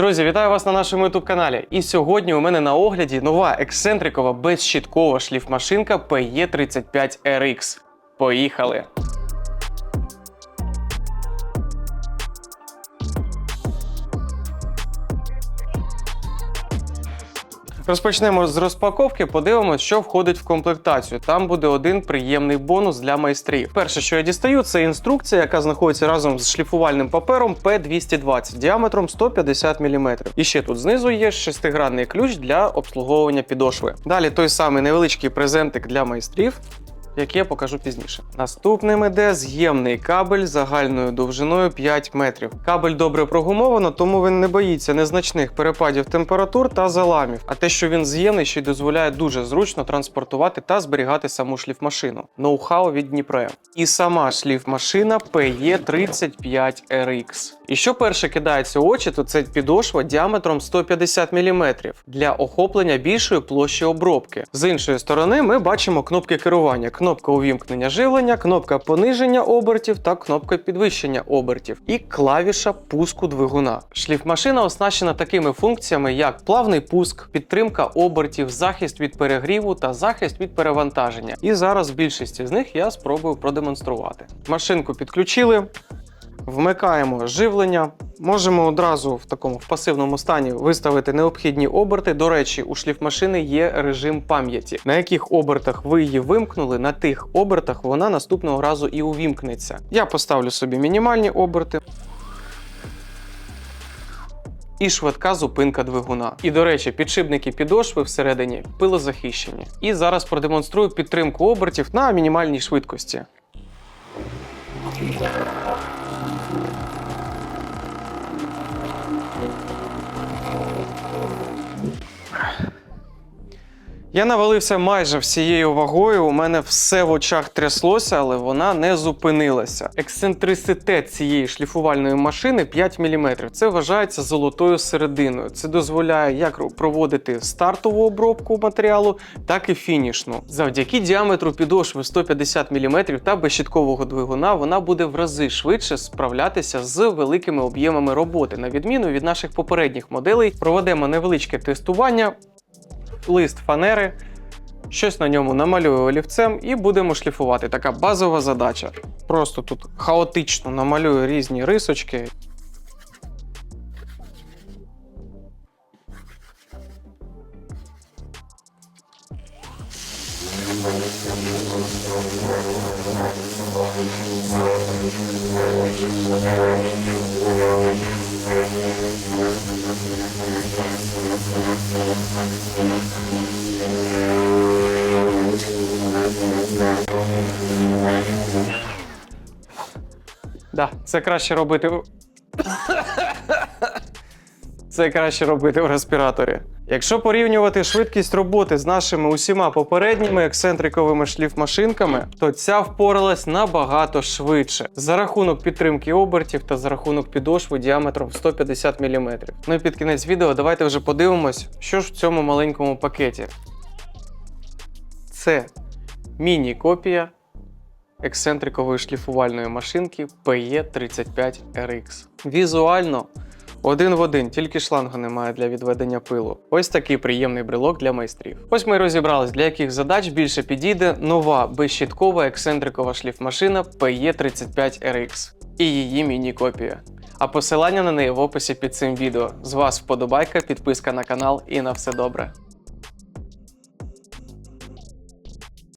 Друзі, вітаю вас на нашому youtube каналі. І сьогодні у мене на огляді нова ексцентрикова безщіткова шліфмашинка PE35RX. Поїхали! Розпочнемо з розпаковки, подивимося, що входить в комплектацію. Там буде один приємний бонус для майстрів. Перше, що я дістаю, це інструкція, яка знаходиться разом з шліфувальним папером P220 діаметром 150 мм. І ще тут знизу є шестигранний ключ для обслуговування підошви. Далі той самий невеличкий презентик для майстрів. Який я покажу пізніше. Наступним іде з'ємний кабель загальною довжиною 5 метрів. Кабель добре прогумовано, тому він не боїться незначних перепадів температур та заламів. А те, що він з'ємний, ще й дозволяє дуже зручно транспортувати та зберігати саму шліфмашину. Ноу-хау від Дніпре. І сама шліфмашина PE35RX. І що перше кидається у очі, то це підошва діаметром 150 мм для охоплення більшої площі обробки. З іншої сторони, ми бачимо кнопки керування: кнопка увімкнення живлення, кнопка пониження обертів та кнопка підвищення обертів, і клавіша пуску двигуна. Шліфмашина оснащена такими функціями, як плавний пуск, підтримка обертів, захист від перегріву та захист від перевантаження. І зараз більшість з них я спробую продемонструвати. Машинку підключили. Вмикаємо живлення. Можемо одразу в такому в пасивному стані виставити необхідні оберти. До речі, у шліфмашини є режим пам'яті, на яких обертах ви її вимкнули, на тих обертах вона наступного разу і увімкнеться. Я поставлю собі мінімальні оберти. І швидка зупинка двигуна. І до речі, підшипники підошви всередині пилозахищені. І зараз продемонструю підтримку обертів на мінімальній швидкості. Я навалився майже всією вагою. У мене все в очах тряслося, але вона не зупинилася. Ексцентриситет цієї шліфувальної машини 5 мм. Це вважається золотою серединою. Це дозволяє як проводити стартову обробку матеріалу, так і фінішну. Завдяки діаметру підошви 150 мм та безщіткового двигуна вона буде в рази швидше справлятися з великими об'ємами роботи, на відміну від наших попередніх моделей. Проведемо невеличке тестування лист фанери, щось на ньому намалюю олівцем і будемо шліфувати. Така базова задача. Просто тут хаотично намалюю різні рисочки. Да, це краще робити. Це краще робити в респіраторі. Якщо порівнювати швидкість роботи з нашими усіма попередніми ексцентриковими шліфмашинками, то ця впоралась набагато швидше за рахунок підтримки обертів та за рахунок підошви діаметром 150 мм. Ну і під кінець відео давайте вже подивимось, що ж в цьому маленькому пакеті. Це міні-копія ексцентрикової шліфувальної машинки PE35RX. Візуально один в один, тільки шлангу немає для відведення пилу. Ось такий приємний брелок для майстрів. Ось ми розібрались, для яких задач більше підійде нова безщіткова ексцентрикова шліфмашина PE35RX і її міні-копія. А посилання на неї в описі під цим відео. З вас вподобайка, підписка на канал і на все добре.